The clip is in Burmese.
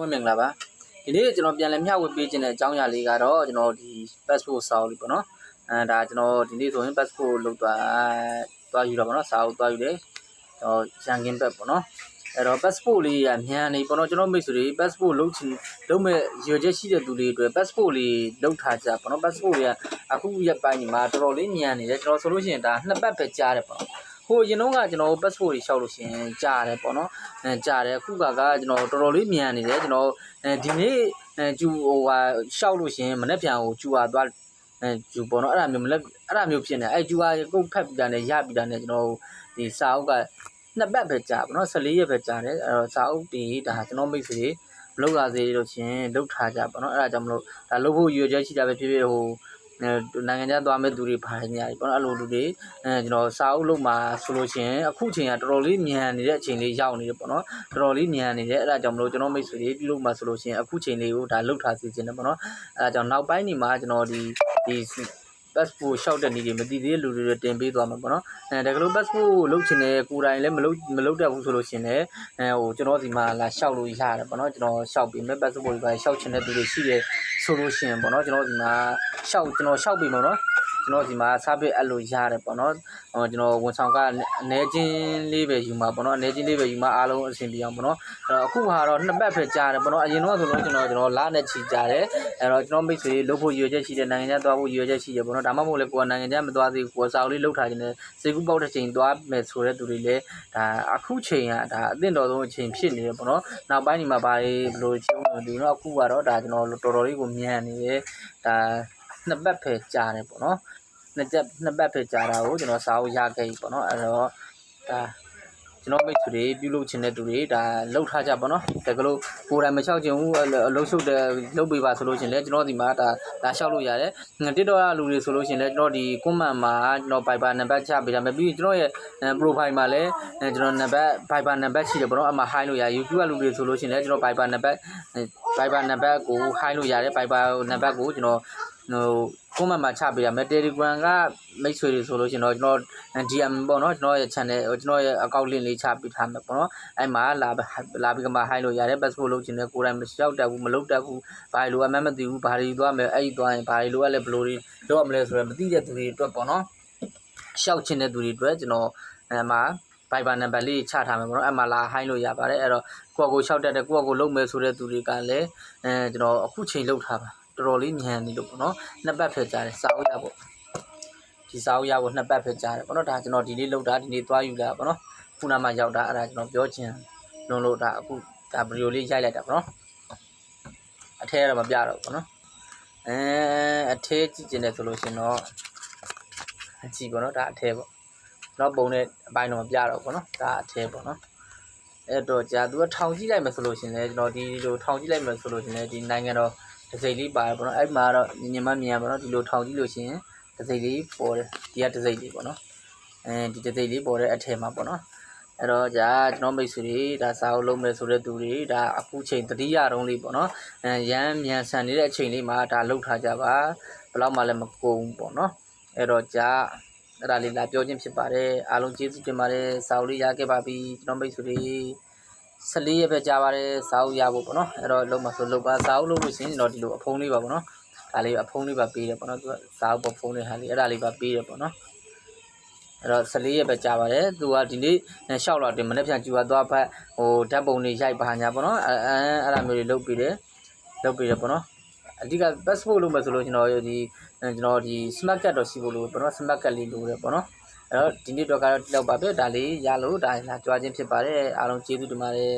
ဝင်မင်္ဂလာပါဒီနေ့ကျွန်တော်ပြန်လည်မျှဝေပေးခြင်းတဲ့အကြောင်းအရာလေးကတော့ကျွန်တော်ဒီ passport စာအုပ်လေးပေါ့နော်အဲဒါကျွန်တော်ဒီနေ့ဆိုရင် passport လောက်သွားသွားယူတာပေါ့နော်စာအုပ်သွားယူတယ်ကျွန်တော်ရန်ကင်းဘက်ပေါ့နော်အဲ့တော့ passport လေးကမြန်နေပေါ့နော်ကျွန်တော်မိတ်ဆွေတွေ passport လုပ်ချင်လုပ်မဲ့ရွေချက်ရှိတဲ့သူတွေအတွက် passport လေးလုပ်ထားကြပေါ့နော် passport လေးကအခုရက်ပိုင်းမှာတော်တော်လေးမြန်နေတယ်ကျွန်တော်ဆိုလို့ရှိရင်ဒါနှစ်ပတ်ပဲကြားတယ်ပေါ့နော် ဟိုရင်တော့ကကျွန်တော် passport တွေရှောက်လို့ရှိရင်ကြားတယ်ပေါ့နော်အဲကြားတယ်အခုကကကျွန်တော်တော်တော်လေးမြန်နေတယ်ကျွန်တော်အဲဒီနေ့အဲကျူဟိုဟာရှောက်လို့ရှိရင်မနေ့ပြန်ကိုကျူဟာသွားအဲကျူပေါ့နော်အဲ့ဒါမျိုးမနေ့အဲ့ဒါမျိုးဖြစ်နေအဲကျူဟာကုတ်ဖက်ပြီးတာနဲ့ရပြီးတာနဲ့ကျွန်တော်ဒီစာအုပ်ကနှစ်ပတ်ပဲကြာပေါ့နော်14ရက်ပဲကြာတယ်အဲ့တော့စာအုပ်တွေဒါကျွန်တော်မိတ်ဆွေတွေလောက်လာစေလို့ရှင်လောက်ထားကြပေါ့နော်အဲ့ဒါကြောင့်မလို့ဒါလုပ်ဖို့ရွေချက်ရှိတာပဲဖြစ်ဖြစ်ဟိုအဲ နိုင်ငံခြားသွားမဲ့သူတွေဖာနေရတယ်ပေါ့နော်အဲ့လိုလူတွေအဲကျွန်တော်စာအုပ်လုပ်မှာဆိုလို့ရှင်အခုချိန်ကတော်တော်လေးမြန်နေတဲ့အချိန်လေးရောက်နေတယ်ပေါ့နော်တော်တော်လေးမြန်နေတယ်အဲ့ဒါကြောင့်မလို့ကျွန်တော်မိတ်ဆွေတွေပြုလုပ်မှာဆိုလို့ရှင်အခုချိန်လေးကိုဒါလုပ်ထားစီခြင်းတယ်ပေါ့နော်အဲ့ဒါကြောင့်နောက်ပိုင်းနေမှာကျွန်တော်ဒီဒီ passport ရှောက်တဲ့နေတွေမသိသေးတဲ့လူတွေတင်ပေးသွားမှာပေါ့နော်အဲဒါကလို့ passport လုပ်ချင်တယ်ကိုယ်တိုင်လည်းမလုပ်မလုပ်တတ်ဘူးဆိုလို့ရှင်လည်းအဲဟိုကျွန်တော်ဒီမှာလာရှောက်လို့ရတယ်ပေါ့နော်ကျွန်တော်ရှောက်ပြီးမဲ့ passport တွေပါရှောက်ချင်တဲ့သူတွေရှိတယ် ဆိုလို့ရှင်ပေါ့နော်ကျွန်တော်ဒီမှာရှောက်ကျွန်တော်ရှောက်ပြီးပေါ့နော် ကျွန်တော်ဒီမှာစားပစ်အဲ့လိုရတယ်ပေါ့နော်ဟိုကျွန်တော်ဝန်ဆောင်ကနေချင်းလေးပဲယူမှာပေါ့နော်အနေချင်းလေးပဲယူမှာအားလုံးအဆင်ပြေအောင်ပေါ့နော်အဲ့တော့အခုဟာတော့နှစ်ပတ်ပဲကြားတယ်ပေါ့နော်အရင်တော့ဆိုလို့ကျွန်တော်ကျွန်တော်လာနဲ့ချီကြားတယ်အဲ့တော့ကျွန်တော်မိတ်ဆွေလုပ်ဖို့ရည်ရွယ်ချက်ရှိတဲ့နိုင်ငံခြားသွားဖို့ရည်ရွယ်ချက်ရှိတယ်ပေါ့နော်ဒါမှမဟုတ်လေကိုယ်ကနိုင်ငံခြားမသွားသေးဘူးကိုယ်စာအုပ်လေးလုပ်ထားခြင်းနဲ့စေကူးပေါက်တဲ့ချိန်သွားမယ်ဆိုတဲ့သူတွေလည်းဒါအခုချိန်ကဒါအသင့်တော်ဆုံးအချိန်ဖြစ်နေတယ်ပေါ့နော်နောက်ပိုင်းဒီမှာဘာတွေဘယ်လိုချင်းလို့ဒီတော့အခုကတော့ဒါကျွန်တော်တော်တော်လေးကိုမြန်နေတယ်ဒါ နှစ်ပတ်ပဲကြားတယ်ပေါ့နော်နှစ်ချက်နှစ်ပတ်ပဲကြားတာကိုကျွန်တော်စာအုပ်ရခဲ့ပြီပေါ့နော်အဲ့တော့ဒါကျွန်တော်မိတ်ဆွေတွေပြုလုပ်ချင်တဲ့သူတွေဒါလှုပ်ထားကြပါတော့တကယ်လို့ကိုယ်တိုင်မလျှောက်ချင်ဘူးအလုံးရှုပ်တဲ့လှုပ်ပေးပါဆိုလို့ရှင်လဲကျွန်တော်ဒီမှာဒါဒါလျှောက်လို့ရတယ်တစ်တော့လူတွေဆိုလို့ရှင်လဲကျွန်တော်ဒီ comment မှာကျွန်တော် Viber နံပါတ်ချပေးထားမယ်ပြီးကျွန်တော်ရဲ့ profile မှာလည်းကျွန်တော်နံပါတ် Viber နံပါတ်ရှိတယ်ပေါ့နော်အမှ high လို့ရ YouTube ကလူတွေဆိုလို့ရှင်လဲကျွန်တော် Viber နံပါတ် Viber နံပါတ်ကို high လို့ရတယ် Viber နံပါတ်ကိုကျွန်တော် ဟို comment မှာချပေးရမယ် Telegram ကမိတ်ဆွေတွေဆိုလို့ရှင်တော့ကျွန်တော် DM ပေါ့နော်ကျွန်တော်ရဲ့ channel ကျွန်တော်ရဲ့ account link လေးချပေးထားမယ်ပေါ့နော်အဲ့မှာလာလာပြီးကမှ high လို့ရတယ် passport လုပ်ချင်တယ်ကိုယ်တိုင်မလျှောက်တတ်ဘူးမလုပ်တတ်ဘူးဘာလို့အမှမသိဘူးဘာတွေသွားမယ်အဲ့ဒီသွားရင်ဘာတွေလိုအပ်လဲဘယ်လိုတွေလုပ်ရမလဲဆိုတော့မသိတဲ့သူတွေအတွက်ပေါ့နော်ရှောက်ချင်တဲ့သူတွေအတွက်ကျွန်တော်အဲမှာ Viber number လေးချထားမယ်ပေါ့နော်အဲ့မှာလာ high လို့ရပါတယ်အဲ့တော့ကိုယ့်ကိုရှောက်တတ်တယ်ကိုယ့်ကိုလုံးမယ်ဆိုတဲ့သူတွေကလည်းအဲကျွန်တော်အခုချိန်လောက်ထားပါ တော်တော်လေးမြန်နေလို့ပေါ့နော်နှစ်ပတ်ဖြစ်ကြတယ်စာအုပ်ရပေါ့ဒီစာအုပ်ရဖို့နှစ်ပတ်ဖြစ်ကြတယ်ပေါ့နော်ဒါကျွန်တော်ဒီနေ့လောက်တာဒီနေ့သွားယူတာပေါ့နော်ခုနမှရောက်တာအဲ့ဒါကျွန်တော်ပြောချင်လုံးလို့ဒါအခုဒါဗီဒီယိုလေးရိုက်လိုက်တာပေါ့နော်အထဲကတော့မပြတော့ဘူးပေါ့နော်အဲအထဲကြည့်ကျင်တယ်ဆိုလို့ရှင်တော့ကြည့်ပေါ့နော်ဒါအထဲပေါ့တော့ပုံနဲ့အပိုင်းတော့မပြတော့ဘူးပေါ့နော်ဒါအထဲပေါ့နော်အဲ့တော့ကြာသူကထောင်ကြည့်လိုက်မယ်ဆိုလို့ရှင်လေကျွန်တော်ဒီလိုထောင်ကြည့်လိုက်မယ်ဆိုလို့ရှင်လေဒီနိုင်ငံတော် ဒစိတ်လေးပါတယ်ပေါ့နော်အဲ့မှာတော့ညင်မမြင်ပါတော့ဒီလိုထောင်ကြည့်လို့ရှိရင်ဒစိတ်လေးပေါ်တယ်ဒီကဒစိတ်လေးပေါ့နော်အဲဒီဒစိတ်လေးပေါ်တဲ့အထက်မှာပေါ့နော်အဲ့တော့じゃကျွန်တော်မိတ်ဆွေတွေဒါစာအုပ်လုံးမယ်ဆိုတဲ့သူတွေဒါအခုချိန်တတိယတုံးလေးပေါ့နော်အဲရမ်းမြန်ဆန်နေတဲ့အချိန်လေးမှာဒါလှုပ်ထားကြပါဘယ်တော့မှလည်းမကုန်ဘူးပေါ့နော်အဲ့တော့じゃအဲ့ဒါလေးလာပြောခြင်းဖြစ်ပါတယ်အားလုံးကျေးဇူးတင်ပါတယ်စာအုပ်လေးရခဲ့ပါပြီကျွန်တော်မိတ်ဆွေတွေ 14ရက်ပဲကြာပါတယ်စာအုပ်ရဖို့ပေါ့နော်အဲ့တော့လုံးမဆိုလုံးပါစာအုပ်လုံးလို့ရှိရင်တော့ဒီလိုအဖုံးလေးပါပေါ့နော်ဒါလေးအဖုံးလေးပါပေးတယ်ပေါ့နော်သူကစာအုပ်ပေါ်ဖုံးလေးဟာလေးအဲ့ဒါလေးပါပေးတယ်ပေါ့နော်အဲ့တော့14ရက်ပဲကြာပါတယ်သူကဒီနေ့ရှောက်လာတယ်မနေ့ပြန်ကျူသွားသွားဖက်ဟိုဓာတ်ပုံတွေရိုက်ပါညာပေါ့နော်အဲအဲ့ဒါမျိုးတွေလုပ်ပြီးတယ်လုပ်ပြီးတယ်ပေါ့နော်အဓိက passport လုပ်မယ်ဆိုလို့ကျွန်တော်ဒီကျွန်တော်ဒီ smart card တော့ရှိဖို့လို့ပေါ့နော် smart card လေးလိုတယ်ပေါ့နော် အဲ့တော့ဒီနေ့တော့ကတော့ဒီလောက်ပါပဲဒါလေးရလို့ဒါလာကြွားခြင်းဖြစ်ပါတယ်အားလုံးကျေးဇူးတင်ပါတယ်